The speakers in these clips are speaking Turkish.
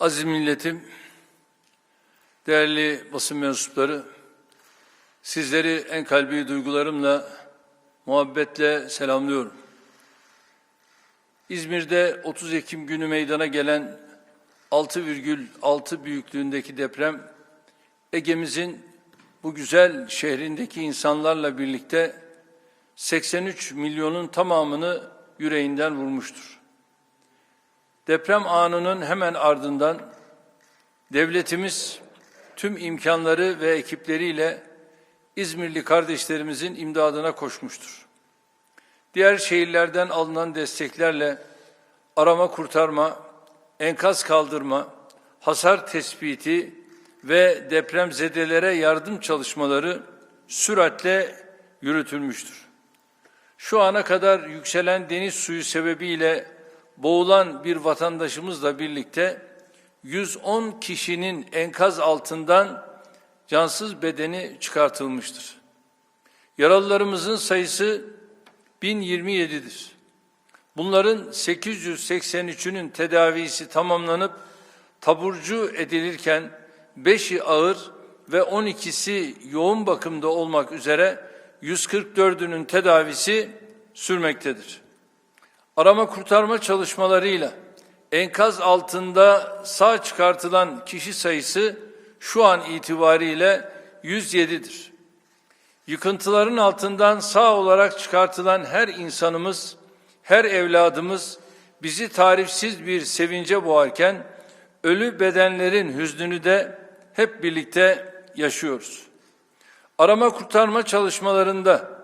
Aziz milletim, değerli basın mensupları, sizleri en kalbi duygularımla, muhabbetle selamlıyorum. İzmir'de 30 Ekim günü meydana gelen 6,6 büyüklüğündeki deprem, Ege'mizin bu güzel şehrindeki insanlarla birlikte 83 milyonun tamamını yüreğinden vurmuştur. Deprem anının hemen ardından devletimiz tüm imkanları ve ekipleriyle İzmirli kardeşlerimizin imdadına koşmuştur. Diğer şehirlerden alınan desteklerle arama kurtarma, enkaz kaldırma, hasar tespiti ve depremzedelere yardım çalışmaları süratle yürütülmüştür. Şu ana kadar yükselen deniz suyu sebebiyle boğulan bir vatandaşımızla birlikte 110 kişinin enkaz altından cansız bedeni çıkartılmıştır. Yaralılarımızın sayısı 1027'dir. Bunların 883'ünün tedavisi tamamlanıp taburcu edilirken 5'i ağır ve 12'si yoğun bakımda olmak üzere 144'ünün tedavisi sürmektedir. Arama kurtarma çalışmalarıyla enkaz altında sağ çıkartılan kişi sayısı şu an itibariyle 107'dir. Yıkıntıların altından sağ olarak çıkartılan her insanımız, her evladımız bizi tarifsiz bir sevince boğarken ölü bedenlerin hüznünü de hep birlikte yaşıyoruz. Arama kurtarma çalışmalarında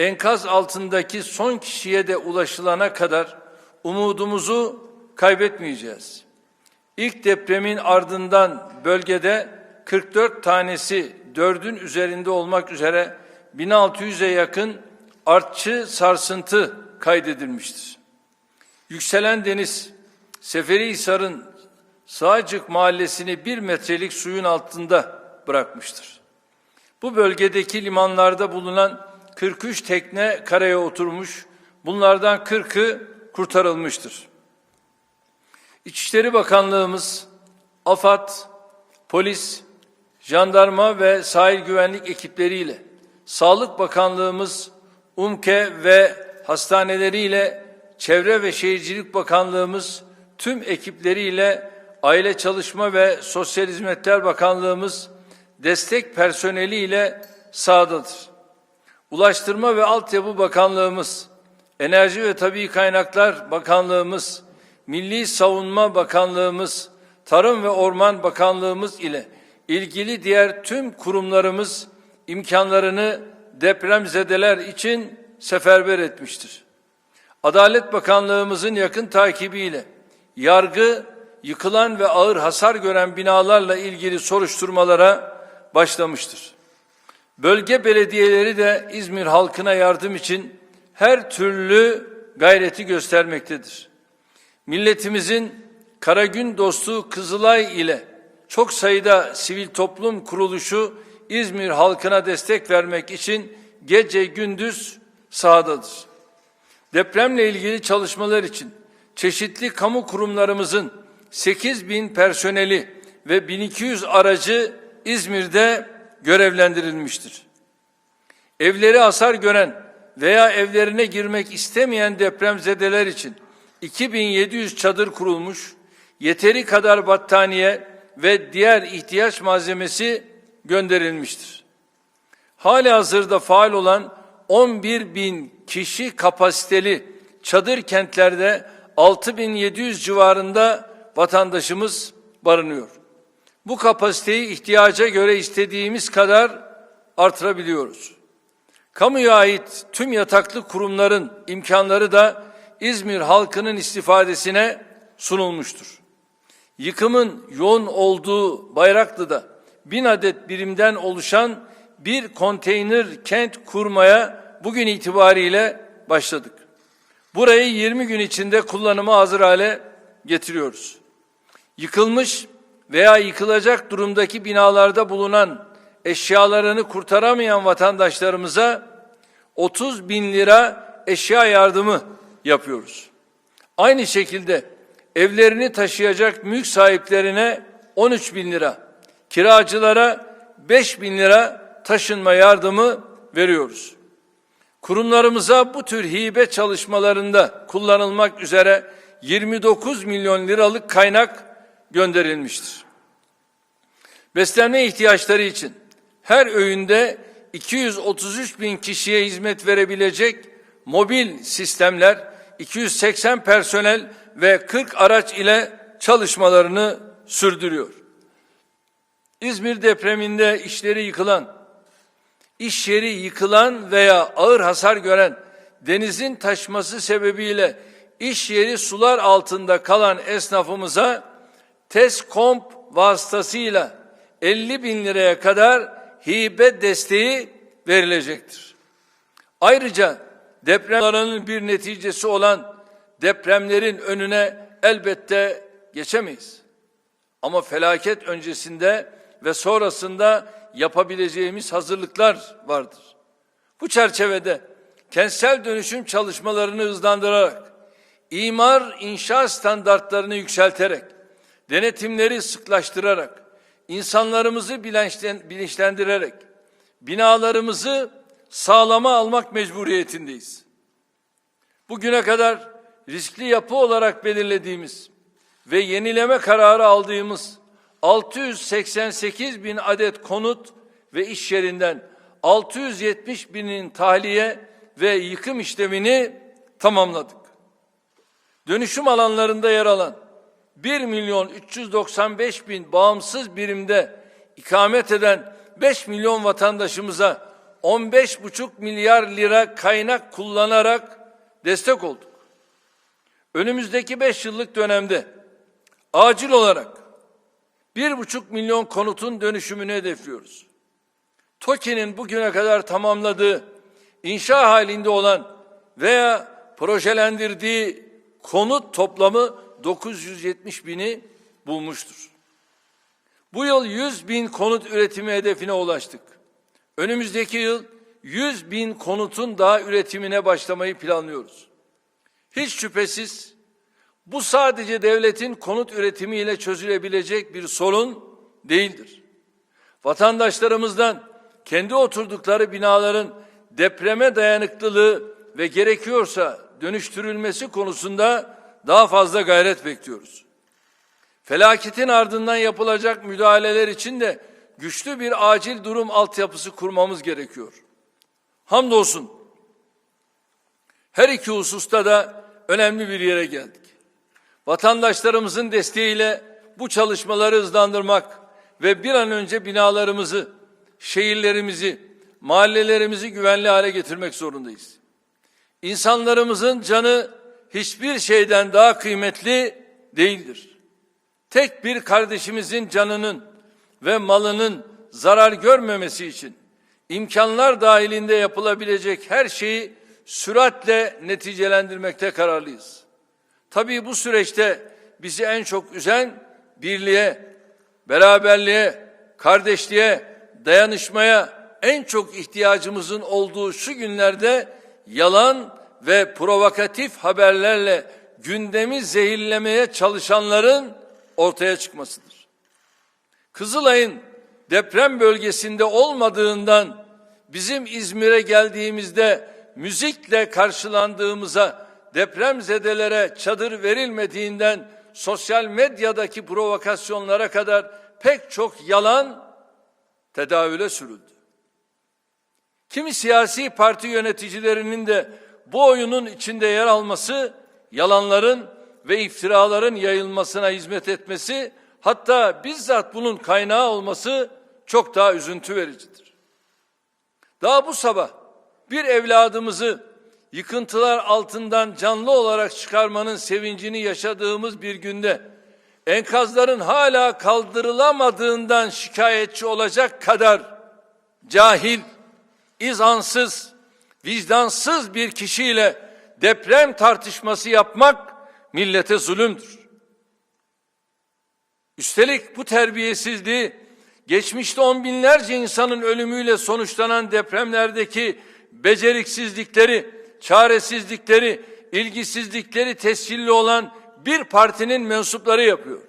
enkaz altındaki son kişiye de ulaşılana kadar umudumuzu kaybetmeyeceğiz. İlk depremin ardından bölgede 44 tanesi dördün üzerinde olmak üzere 1600'e yakın artçı sarsıntı kaydedilmiştir. Yükselen deniz Seferihisar'ın Sağcık mahallesini bir metrelik suyun altında bırakmıştır. Bu bölgedeki limanlarda bulunan 43 tekne karaya oturmuş, bunlardan 40'ı kurtarılmıştır. İçişleri Bakanlığımız, AFAD, polis, jandarma ve sahil güvenlik ekipleriyle, Sağlık Bakanlığımız, UMKE ve hastaneleriyle, Çevre ve Şehircilik Bakanlığımız tüm ekipleriyle Aile Çalışma ve Sosyal Hizmetler Bakanlığımız destek personeliyle sahadadır. Ulaştırma ve Altyapı Bakanlığımız, Enerji ve Tabii Kaynaklar Bakanlığımız, Milli Savunma Bakanlığımız, Tarım ve Orman Bakanlığımız ile ilgili diğer tüm kurumlarımız imkanlarını depremzedeler için seferber etmiştir. Adalet Bakanlığımızın yakın takibiyle yargı yıkılan ve ağır hasar gören binalarla ilgili soruşturmalara başlamıştır. Bölge belediyeleri de İzmir halkına yardım için her türlü gayreti göstermektedir. Milletimizin Karagün dostu Kızılay ile çok sayıda sivil toplum kuruluşu İzmir halkına destek vermek için gece gündüz sahadadır. Depremle ilgili çalışmalar için çeşitli kamu kurumlarımızın 8 bin personeli ve 1200 aracı İzmir'de görevlendirilmiştir. Evleri hasar gören veya evlerine girmek istemeyen depremzedeler için 2700 çadır kurulmuş, yeteri kadar battaniye ve diğer ihtiyaç malzemesi gönderilmiştir. Hali hazırda faal olan 11 bin kişi kapasiteli çadır kentlerde 6700 civarında vatandaşımız barınıyor. Bu kapasiteyi ihtiyaca göre istediğimiz kadar artırabiliyoruz. Kamuya ait tüm yataklı kurumların imkanları da İzmir halkının istifadesine sunulmuştur. Yıkımın yoğun olduğu Bayraklı'da bin adet birimden oluşan bir konteyner kent kurmaya bugün itibariyle başladık. Burayı 20 gün içinde kullanıma hazır hale getiriyoruz. Yıkılmış veya yıkılacak durumdaki binalarda bulunan eşyalarını kurtaramayan vatandaşlarımıza 30 bin lira eşya yardımı yapıyoruz. Aynı şekilde evlerini taşıyacak mülk sahiplerine 13 bin lira, kiracılara 5 bin lira taşınma yardımı veriyoruz. Kurumlarımıza bu tür hibe çalışmalarında kullanılmak üzere 29 milyon liralık kaynak gönderilmiştir. Beslenme ihtiyaçları için her öğünde 233 bin kişiye hizmet verebilecek mobil sistemler, 280 personel ve 40 araç ile çalışmalarını sürdürüyor. İzmir depreminde işleri yıkılan, iş yeri yıkılan veya ağır hasar gören denizin taşması sebebiyle iş yeri sular altında kalan esnafımıza TESKOMP vasıtasıyla 50 bin liraya kadar hibe desteği verilecektir. Ayrıca depremlerin bir neticesi olan depremlerin önüne elbette geçemeyiz. Ama felaket öncesinde ve sonrasında yapabileceğimiz hazırlıklar vardır. Bu çerçevede kentsel dönüşüm çalışmalarını hızlandırarak, imar inşa standartlarını yükselterek, denetimleri sıklaştırarak, insanlarımızı bilinçlendirerek, binalarımızı sağlama almak mecburiyetindeyiz. Bugüne kadar riskli yapı olarak belirlediğimiz ve yenileme kararı aldığımız 688 bin adet konut ve iş yerinden 670 binin tahliye ve yıkım işlemini tamamladık. Dönüşüm alanlarında yer alan 1 milyon 395 bin bağımsız birimde ikamet eden 5 milyon vatandaşımıza 15,5 milyar lira kaynak kullanarak destek olduk. Önümüzdeki 5 yıllık dönemde acil olarak bir buçuk milyon konutun dönüşümünü hedefliyoruz. TOKİ'nin bugüne kadar tamamladığı inşa halinde olan veya projelendirdiği konut toplamı 970 bini bulmuştur. Bu yıl 100 bin konut üretimi hedefine ulaştık. Önümüzdeki yıl 100 bin konutun daha üretimine başlamayı planlıyoruz. Hiç şüphesiz bu sadece devletin konut üretimiyle çözülebilecek bir sorun değildir. Vatandaşlarımızdan kendi oturdukları binaların depreme dayanıklılığı ve gerekiyorsa dönüştürülmesi konusunda daha fazla gayret bekliyoruz. Felaketin ardından yapılacak müdahaleler için de güçlü bir acil durum altyapısı kurmamız gerekiyor. Hamdolsun her iki hususta da önemli bir yere geldik. Vatandaşlarımızın desteğiyle bu çalışmaları hızlandırmak ve bir an önce binalarımızı, şehirlerimizi, mahallelerimizi güvenli hale getirmek zorundayız. İnsanlarımızın canı hiçbir şeyden daha kıymetli değildir. Tek bir kardeşimizin canının ve malının zarar görmemesi için imkanlar dahilinde yapılabilecek her şeyi süratle neticelendirmekte kararlıyız. Tabii bu süreçte bizi en çok üzen birliğe, beraberliğe, kardeşliğe, dayanışmaya en çok ihtiyacımızın olduğu şu günlerde yalan ve provokatif haberlerle gündemi zehirlemeye çalışanların ortaya çıkmasıdır. Kızılay'ın deprem bölgesinde olmadığından bizim İzmir'e geldiğimizde müzikle karşılandığımıza depremzedelere çadır verilmediğinden sosyal medyadaki provokasyonlara kadar pek çok yalan tedavüle sürüldü. Kimi siyasi parti yöneticilerinin de bu oyunun içinde yer alması yalanların ve iftiraların yayılmasına hizmet etmesi hatta bizzat bunun kaynağı olması çok daha üzüntü vericidir. Daha bu sabah bir evladımızı yıkıntılar altından canlı olarak çıkarmanın sevincini yaşadığımız bir günde enkazların hala kaldırılamadığından şikayetçi olacak kadar cahil, izansız, vicdansız bir kişiyle deprem tartışması yapmak millete zulümdür. Üstelik bu terbiyesizliği geçmişte on binlerce insanın ölümüyle sonuçlanan depremlerdeki beceriksizlikleri, çaresizlikleri, ilgisizlikleri tescilli olan bir partinin mensupları yapıyor.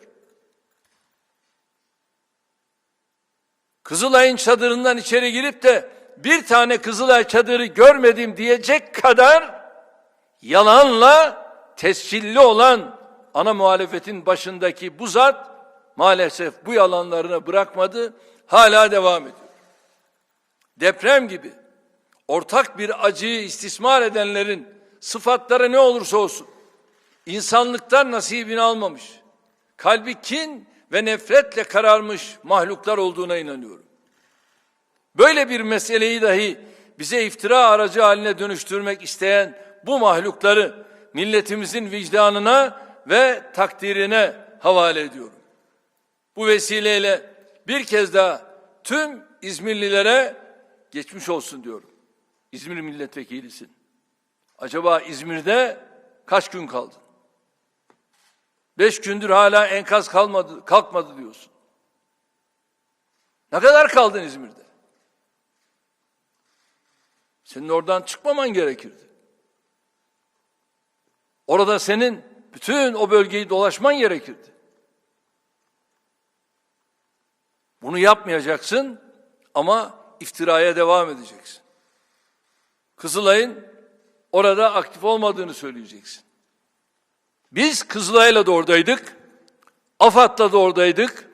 Kızılay'ın çadırından içeri girip de bir tane Kızılay çadırı görmedim diyecek kadar yalanla tescilli olan ana muhalefetin başındaki bu zat maalesef bu yalanlarını bırakmadı, hala devam ediyor. Deprem gibi ortak bir acıyı istismar edenlerin sıfatları ne olursa olsun insanlıktan nasibini almamış, kalbi kin ve nefretle kararmış mahluklar olduğuna inanıyorum. Böyle bir meseleyi dahi bize iftira aracı haline dönüştürmek isteyen bu mahlukları milletimizin vicdanına ve takdirine havale ediyorum. Bu vesileyle bir kez daha tüm İzmirlilere geçmiş olsun diyorum. İzmir milletvekilisin. Acaba İzmir'de kaç gün kaldın? Beş gündür hala enkaz kalmadı, kalkmadı diyorsun. Ne kadar kaldın İzmir'de? Senin oradan çıkmaman gerekirdi. Orada senin bütün o bölgeyi dolaşman gerekirdi. Bunu yapmayacaksın ama iftiraya devam edeceksin. Kızılay'ın orada aktif olmadığını söyleyeceksin. Biz Kızılay'la da oradaydık, AFAD'la da oradaydık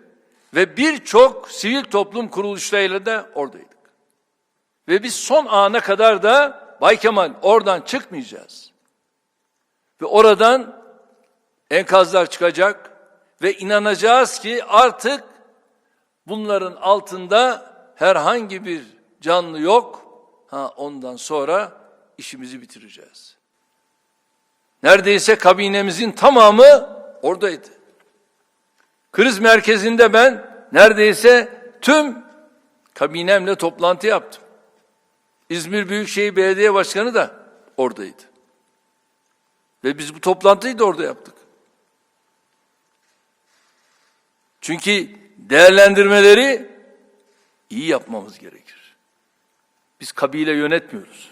ve birçok sivil toplum kuruluşlarıyla da oradaydık. Ve biz son ana kadar da Bay Kemal oradan çıkmayacağız. Ve oradan enkazlar çıkacak ve inanacağız ki artık bunların altında herhangi bir canlı yok. Ha ondan sonra işimizi bitireceğiz. Neredeyse kabinemizin tamamı oradaydı. Kriz merkezinde ben neredeyse tüm kabinemle toplantı yaptım. İzmir Büyükşehir Belediye Başkanı da oradaydı. Ve biz bu toplantıyı da orada yaptık. Çünkü değerlendirmeleri iyi yapmamız gerekir. Biz kabile yönetmiyoruz.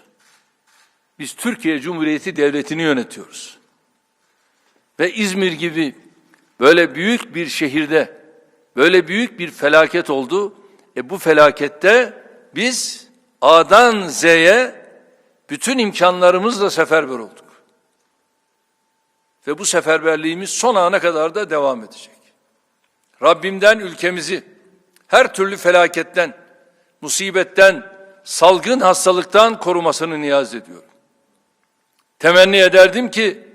Biz Türkiye Cumhuriyeti Devleti'ni yönetiyoruz. Ve İzmir gibi böyle büyük bir şehirde böyle büyük bir felaket oldu. E bu felakette biz A'dan Z'ye bütün imkanlarımızla seferber olduk. Ve bu seferberliğimiz son ana kadar da devam edecek. Rabbimden ülkemizi her türlü felaketten, musibetten, salgın hastalıktan korumasını niyaz ediyorum. Temenni ederdim ki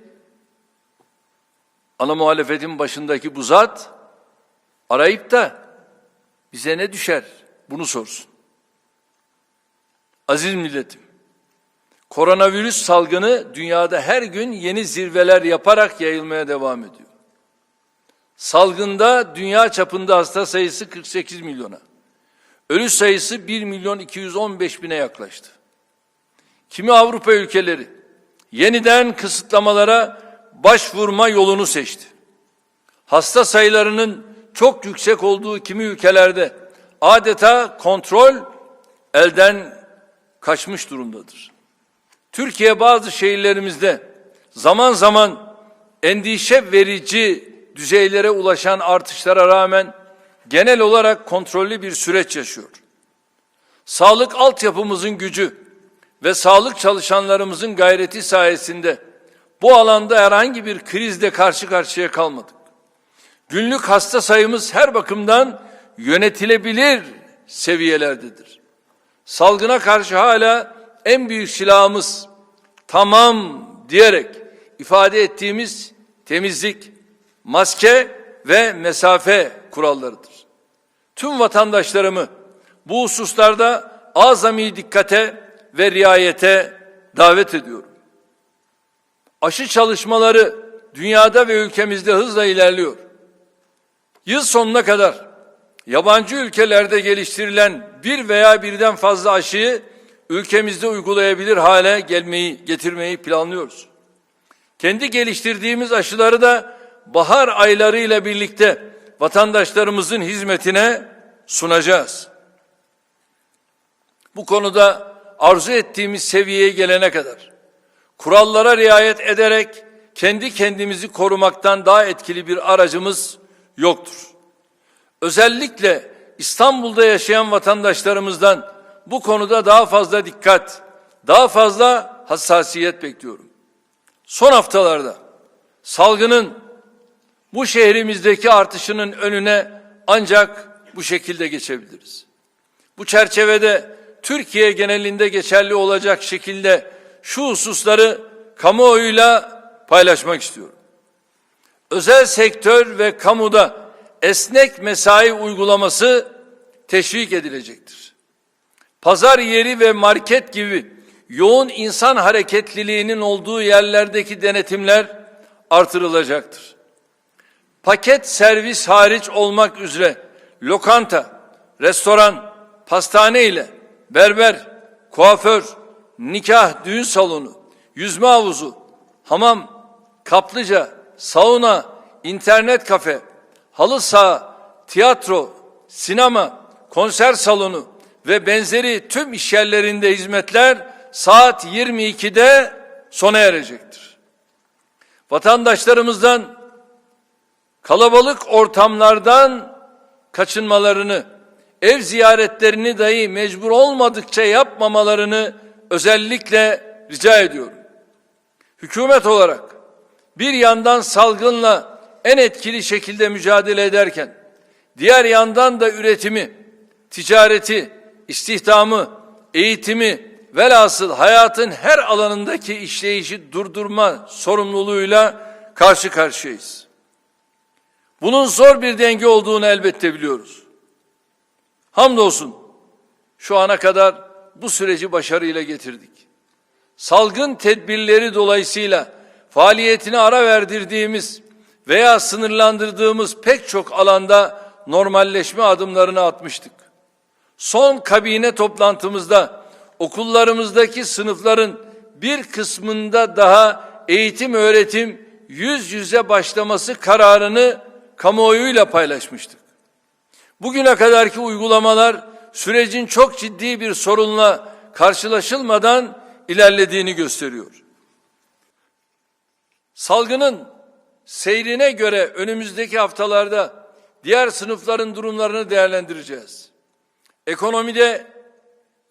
ana muhalefetin başındaki bu zat arayıp da bize ne düşer bunu sorsun. Aziz milletim, koronavirüs salgını dünyada her gün yeni zirveler yaparak yayılmaya devam ediyor. Salgında dünya çapında hasta sayısı 48 milyona, ölü sayısı 1 milyon 215 bine yaklaştı. Kimi Avrupa ülkeleri yeniden kısıtlamalara başvurma yolunu seçti. Hasta sayılarının çok yüksek olduğu kimi ülkelerde adeta kontrol elden kaçmış durumdadır. Türkiye bazı şehirlerimizde zaman zaman endişe verici düzeylere ulaşan artışlara rağmen genel olarak kontrollü bir süreç yaşıyor. Sağlık altyapımızın gücü ve sağlık çalışanlarımızın gayreti sayesinde bu alanda herhangi bir krizle karşı karşıya kalmadık. Günlük hasta sayımız her bakımdan yönetilebilir seviyelerdedir. Salgına karşı hala en büyük silahımız tamam diyerek ifade ettiğimiz temizlik, maske ve mesafe kurallarıdır. Tüm vatandaşlarımı bu hususlarda azami dikkate ve riayete davet ediyorum. Aşı çalışmaları dünyada ve ülkemizde hızla ilerliyor. Yıl sonuna kadar yabancı ülkelerde geliştirilen bir veya birden fazla aşıyı ülkemizde uygulayabilir hale gelmeyi, getirmeyi planlıyoruz. Kendi geliştirdiğimiz aşıları da bahar aylarıyla birlikte vatandaşlarımızın hizmetine sunacağız. Bu konuda arzu ettiğimiz seviyeye gelene kadar kurallara riayet ederek kendi kendimizi korumaktan daha etkili bir aracımız yoktur. Özellikle İstanbul'da yaşayan vatandaşlarımızdan bu konuda daha fazla dikkat, daha fazla hassasiyet bekliyorum. Son haftalarda salgının bu şehrimizdeki artışının önüne ancak bu şekilde geçebiliriz. Bu çerçevede Türkiye genelinde geçerli olacak şekilde şu hususları kamuoyuyla paylaşmak istiyorum. Özel sektör ve kamuda esnek mesai uygulaması teşvik edilecektir. Pazar yeri ve market gibi yoğun insan hareketliliğinin olduğu yerlerdeki denetimler artırılacaktır. Paket servis hariç olmak üzere lokanta, restoran, pastane ile berber, kuaför, nikah, düğün salonu, yüzme havuzu, hamam, kaplıca, sauna, internet kafe, halı saha, tiyatro, sinema, konser salonu ve benzeri tüm iş yerlerinde hizmetler saat 22'de sona erecektir. Vatandaşlarımızdan kalabalık ortamlardan kaçınmalarını, ev ziyaretlerini dahi mecbur olmadıkça yapmamalarını özellikle rica ediyorum. Hükümet olarak bir yandan salgınla en etkili şekilde mücadele ederken diğer yandan da üretimi, ticareti, istihdamı, eğitimi velhasıl hayatın her alanındaki işleyişi durdurma sorumluluğuyla karşı karşıyayız. Bunun zor bir denge olduğunu elbette biliyoruz. Hamdolsun şu ana kadar bu süreci başarıyla getirdik. Salgın tedbirleri dolayısıyla faaliyetine ara verdirdiğimiz veya sınırlandırdığımız pek çok alanda normalleşme adımlarını atmıştık. Son kabine toplantımızda okullarımızdaki sınıfların bir kısmında daha eğitim öğretim yüz yüze başlaması kararını kamuoyuyla paylaşmıştık. Bugüne kadarki uygulamalar sürecin çok ciddi bir sorunla karşılaşılmadan ilerlediğini gösteriyor. Salgının seyrine göre önümüzdeki haftalarda diğer sınıfların durumlarını değerlendireceğiz. Ekonomide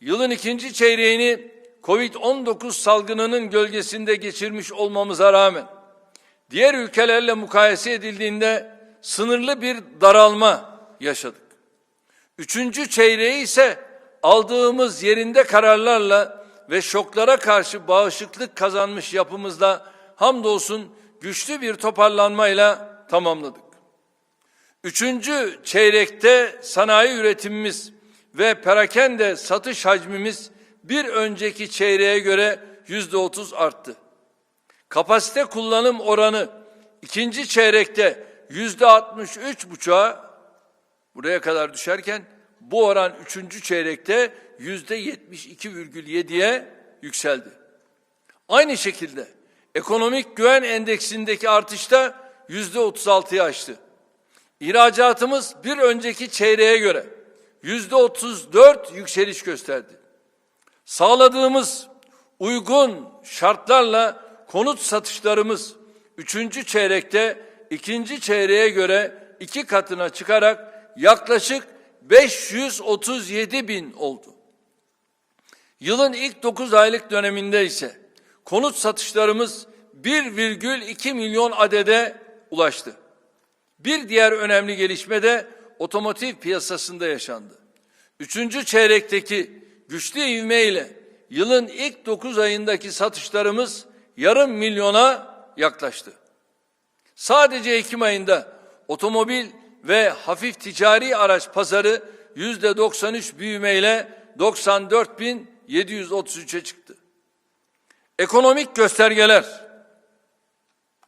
yılın ikinci çeyreğini Covid-19 salgınının gölgesinde geçirmiş olmamıza rağmen diğer ülkelerle mukayese edildiğinde sınırlı bir daralma yaşadık. Üçüncü çeyreği ise aldığımız yerinde kararlarla ve şoklara karşı bağışıklık kazanmış yapımızla hamdolsun güçlü bir toparlanmayla tamamladık. Üçüncü çeyrekte sanayi üretimimiz ve perakende satış hacmimiz bir önceki çeyreğe göre yüzde otuz arttı. Kapasite kullanım oranı ikinci çeyrekte yüzde altmış üç buçuğa buraya kadar düşerken bu oran üçüncü çeyrekte yüzde yetmiş iki virgül yediye yükseldi. Aynı şekilde ekonomik güven endeksindeki artışta yüzde otuz altıyı aştı. İhracatımız bir önceki çeyreğe göre yüzde otuz dört yükseliş gösterdi. Sağladığımız uygun şartlarla konut satışlarımız üçüncü çeyrekte ikinci çeyreğe göre iki katına çıkarak yaklaşık 537 bin oldu. Yılın ilk 9 aylık döneminde ise konut satışlarımız 1,2 milyon adede ulaştı. Bir diğer önemli gelişme de otomotiv piyasasında yaşandı. Üçüncü çeyrekteki güçlü ivme ile yılın ilk 9 ayındaki satışlarımız yarım milyona yaklaştı. Sadece Ekim ayında otomobil ve hafif ticari araç pazarı yüzde 93 büyümeyle 94.733'e çıktı. Ekonomik göstergeler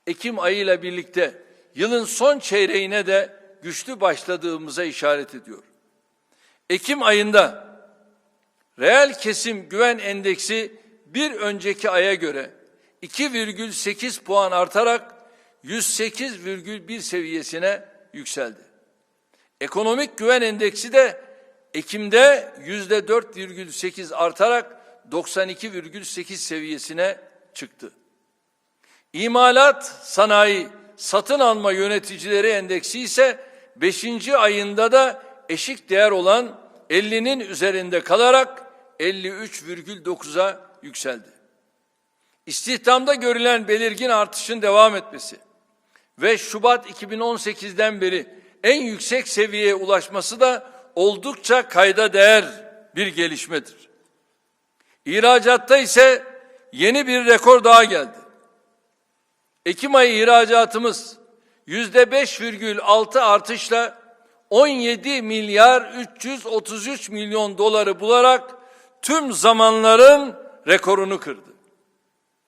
Ekim ayıyla birlikte yılın son çeyreğine de güçlü başladığımıza işaret ediyor. Ekim ayında reel kesim güven endeksi bir önceki aya göre 2,8 puan artarak 108,1 seviyesine yükseldi. Ekonomik güven endeksi de Ekim'de yüzde 4,8 artarak 92,8 seviyesine çıktı. İmalat sanayi satın alma yöneticileri endeksi ise 5. ayında da eşik değer olan 50'nin üzerinde kalarak 53,9'a yükseldi. İstihdamda görülen belirgin artışın devam etmesi ve Şubat 2018'den beri en yüksek seviyeye ulaşması da oldukça kayda değer bir gelişmedir. İhracatta ise yeni bir rekor daha geldi. Ekim ayı ihracatımız yüzde 5,6 artışla 17 milyar 333 milyon doları bularak tüm zamanların rekorunu kırdı.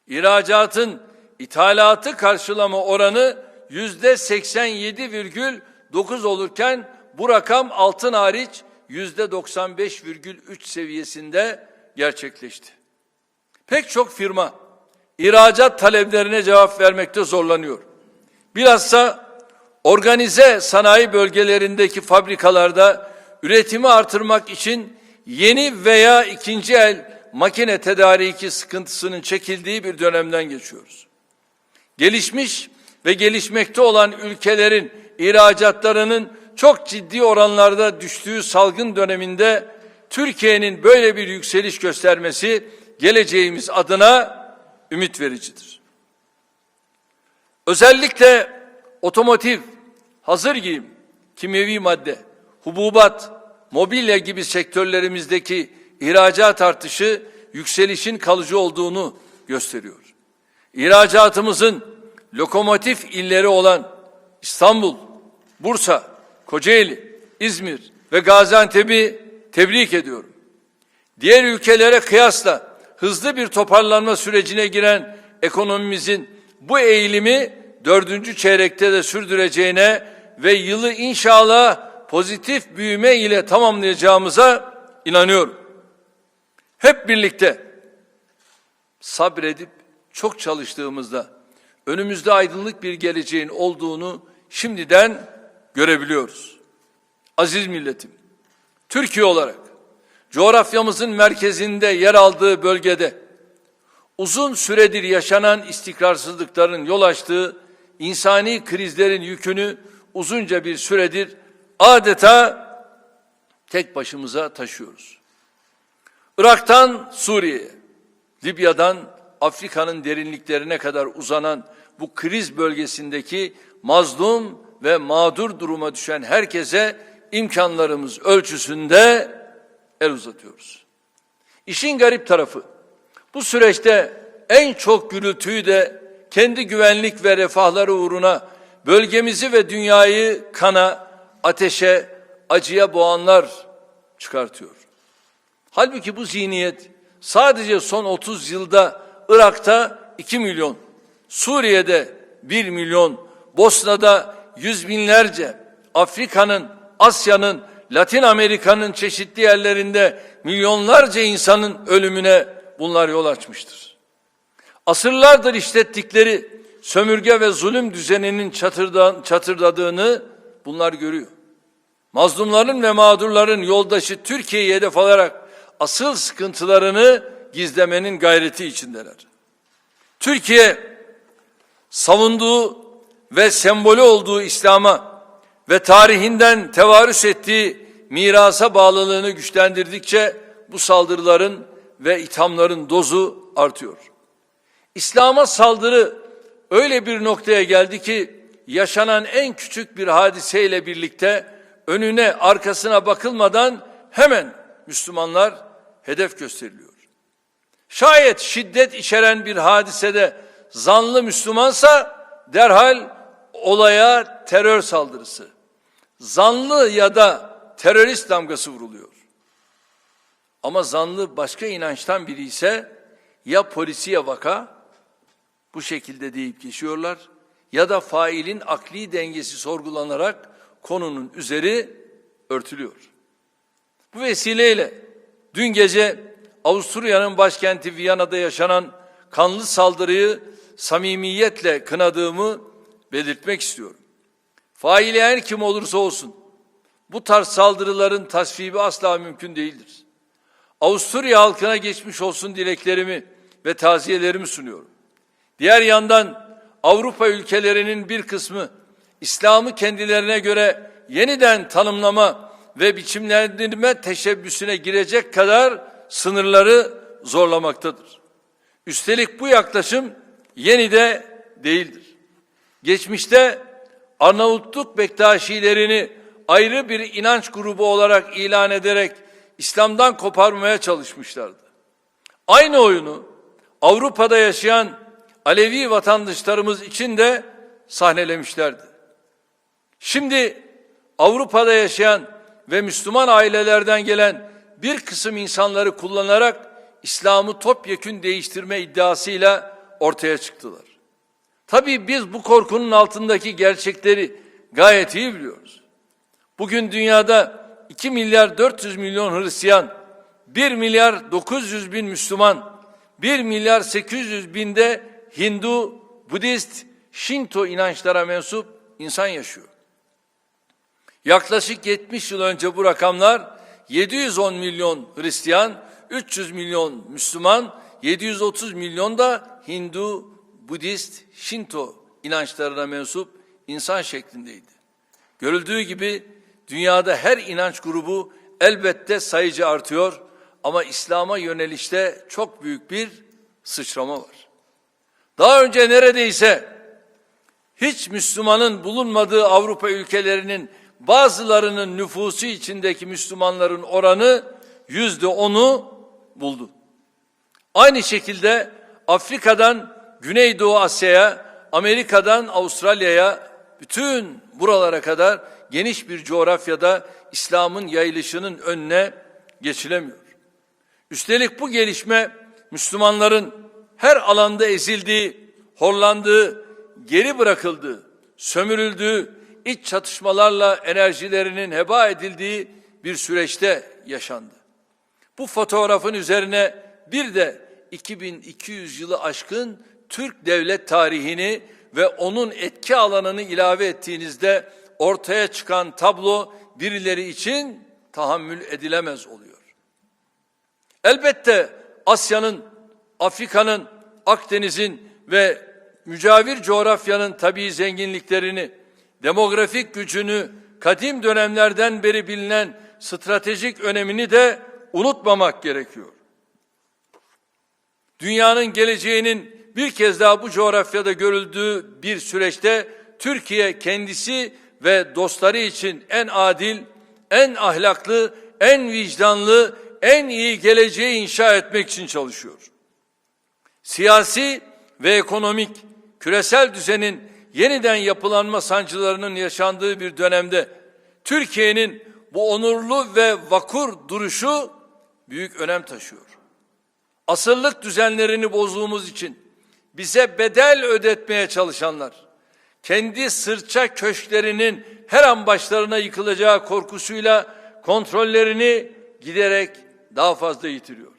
İhracatın ithalatı karşılama oranı yüzde 87,9 olurken bu rakam altın hariç yüzde 95,3 seviyesinde gerçekleşti. Pek çok firma ihracat taleplerine cevap vermekte zorlanıyor. Bilhassa organize sanayi bölgelerindeki fabrikalarda üretimi artırmak için yeni veya ikinci el makine tedariki sıkıntısının çekildiği bir dönemden geçiyoruz. Gelişmiş ve gelişmekte olan ülkelerin ihracatlarının çok ciddi oranlarda düştüğü salgın döneminde Türkiye'nin böyle bir yükseliş göstermesi geleceğimiz adına ümit vericidir. Özellikle otomotiv, hazır giyim, kimyevi madde, hububat, mobilya gibi sektörlerimizdeki ihracat artışı yükselişin kalıcı olduğunu gösteriyor. İhracatımızın lokomotif illeri olan İstanbul, Bursa, Kocaeli, İzmir ve Gaziantep'i tebrik ediyorum. Diğer ülkelere kıyasla hızlı bir toparlanma sürecine giren ekonomimizin bu eğilimi dördüncü çeyrekte de sürdüreceğine ve yılı inşallah pozitif büyüme ile tamamlayacağımıza inanıyorum. Hep birlikte sabredip çok çalıştığımızda önümüzde aydınlık bir geleceğin olduğunu şimdiden görebiliyoruz. Aziz milletim, Türkiye olarak coğrafyamızın merkezinde yer aldığı bölgede uzun süredir yaşanan istikrarsızlıkların yol açtığı insani krizlerin yükünü uzunca bir süredir adeta tek başımıza taşıyoruz. Irak'tan Suriye'ye, Libya'dan Afrika'nın derinliklerine kadar uzanan bu kriz bölgesindeki mazlum ve mağdur duruma düşen herkese imkanlarımız ölçüsünde el uzatıyoruz. İşin garip tarafı bu süreçte en çok gürültüyü de kendi güvenlik ve refahları uğruna bölgemizi ve dünyayı kana, ateşe, acıya boğanlar çıkartıyor. Halbuki bu zihniyet sadece son 30 yılda Irak'ta 2 milyon, Suriye'de 1 milyon, Bosna'da yüz binlerce, Afrika'nın, Asya'nın, Latin Amerika'nın çeşitli yerlerinde milyonlarca insanın ölümüne bunlar yol açmıştır. Asırlardır işlettikleri sömürge ve zulüm düzeninin çatırdan, çatırdadığını bunlar görüyor. Mazlumların ve mağdurların yoldaşı Türkiye'yi hedef alarak asıl sıkıntılarını gizlemenin gayreti içindeler. Türkiye savunduğu ve sembolü olduğu İslam'a ve tarihinden tevarüs ettiği mirasa bağlılığını güçlendirdikçe bu saldırıların ve ithamların dozu artıyor. İslam'a saldırı öyle bir noktaya geldi ki yaşanan en küçük bir hadiseyle birlikte önüne arkasına bakılmadan hemen Müslümanlar hedef gösteriliyor. Şayet şiddet içeren bir hadisede zanlı Müslümansa derhal olaya terör saldırısı, zanlı ya da terörist damgası vuruluyor. Ama zanlı başka inançtan biri ise ya polisiye vaka bu şekilde deyip geçiyorlar ya da failin akli dengesi sorgulanarak konunun üzeri örtülüyor. Bu vesileyle dün gece Avusturya'nın başkenti Viyana'da yaşanan kanlı saldırıyı samimiyetle kınadığımı belirtmek istiyorum. Faili her kim olursa olsun bu tarz saldırıların tasfibi asla mümkün değildir. Avusturya halkına geçmiş olsun dileklerimi ve taziyelerimi sunuyorum. Diğer yandan Avrupa ülkelerinin bir kısmı İslam'ı kendilerine göre yeniden tanımlama ve biçimlendirme teşebbüsüne girecek kadar sınırları zorlamaktadır. Üstelik bu yaklaşım yeni de değildir. Geçmişte Arnavutluk Bektaşilerini ayrı bir inanç grubu olarak ilan ederek İslam'dan koparmaya çalışmışlardı. Aynı oyunu Avrupa'da yaşayan Alevi vatandaşlarımız için de sahnelemişlerdi. Şimdi Avrupa'da yaşayan ve Müslüman ailelerden gelen bir kısım insanları kullanarak İslam'ı topyekün değiştirme iddiasıyla ortaya çıktılar. Tabii biz bu korkunun altındaki gerçekleri gayet iyi biliyoruz. Bugün dünyada 2 milyar 400 milyon Hristiyan, 1 milyar 900 bin Müslüman, 1 milyar 800 binde Hindu, Budist, Şinto inançlara mensup insan yaşıyor. Yaklaşık 70 yıl önce bu rakamlar 710 milyon Hristiyan, 300 milyon Müslüman, 730 milyon da Hindu, Budist, Şinto inançlarına mensup insan şeklindeydi. Görüldüğü gibi dünyada her inanç grubu elbette sayıca artıyor ama İslam'a yönelişte çok büyük bir sıçrama var. Daha önce neredeyse hiç Müslümanın bulunmadığı Avrupa ülkelerinin bazılarının nüfusu içindeki Müslümanların oranı yüzde onu buldu. Aynı şekilde Afrika'dan Güneydoğu Asya'ya, Amerika'dan Avustralya'ya, bütün buralara kadar geniş bir coğrafyada İslam'ın yayılışının önüne geçilemiyor. Üstelik bu gelişme Müslümanların her alanda ezildiği, horlandığı, geri bırakıldığı, sömürüldüğü, iç çatışmalarla enerjilerinin heba edildiği bir süreçte yaşandı. Bu fotoğrafın üzerine bir de 2200 yılı aşkın Türk devlet tarihini ve onun etki alanını ilave ettiğinizde ortaya çıkan tablo birileri için tahammül edilemez oluyor. Elbette Asya'nın, Afrika'nın, Akdeniz'in ve mücavir coğrafyanın tabii zenginliklerini, demografik gücünü, kadim dönemlerden beri bilinen stratejik önemini de unutmamak gerekiyor. Dünyanın geleceğinin bir kez daha bu coğrafyada görüldüğü bir süreçte Türkiye kendisi ve dostları için en adil, en ahlaklı, en vicdanlı, en iyi geleceği inşa etmek için çalışıyor. Siyasi ve ekonomik küresel düzenin yeniden yapılanma sancılarının yaşandığı bir dönemde Türkiye'nin bu onurlu ve vakur duruşu büyük önem taşıyor. Asırlık düzenlerini bozduğumuz için bize bedel ödetmeye çalışanlar, kendi sırça köşklerinin her an başlarına yıkılacağı korkusuyla kontrollerini giderek daha fazla yitiriyor.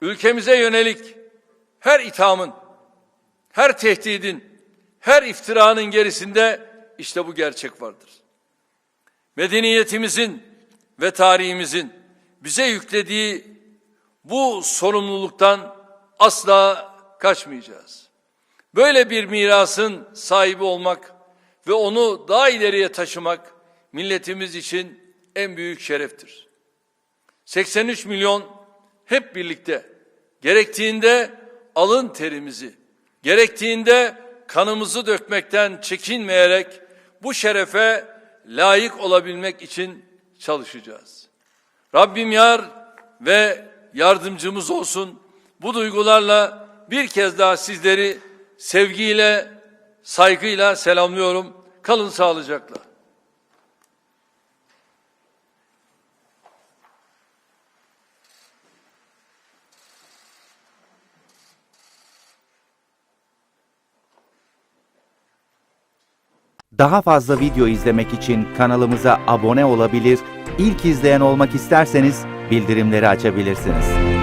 Ülkemize yönelik her ithamın, her tehdidin, her iftiranın gerisinde işte bu gerçek vardır. Medeniyetimizin ve tarihimizin bize yüklediği bu sorumluluktan asla kaçmayacağız. Böyle bir mirasın sahibi olmak ve onu daha ileriye taşımak milletimiz için en büyük şereftir. 83 milyon hep birlikte gerektiğinde alın terimizi, gerektiğinde kanımızı dökmekten çekinmeyerek bu şerefe layık olabilmek için çalışacağız. Rabbim yar ve yardımcımız olsun. Bu duygularla bir kez daha sizleri sevgiyle, saygıyla selamlıyorum. Kalın sağlıcakla. Daha fazla video izlemek için kanalımıza abone olabilir, ilk izleyen olmak isterseniz bildirimleri açabilirsiniz.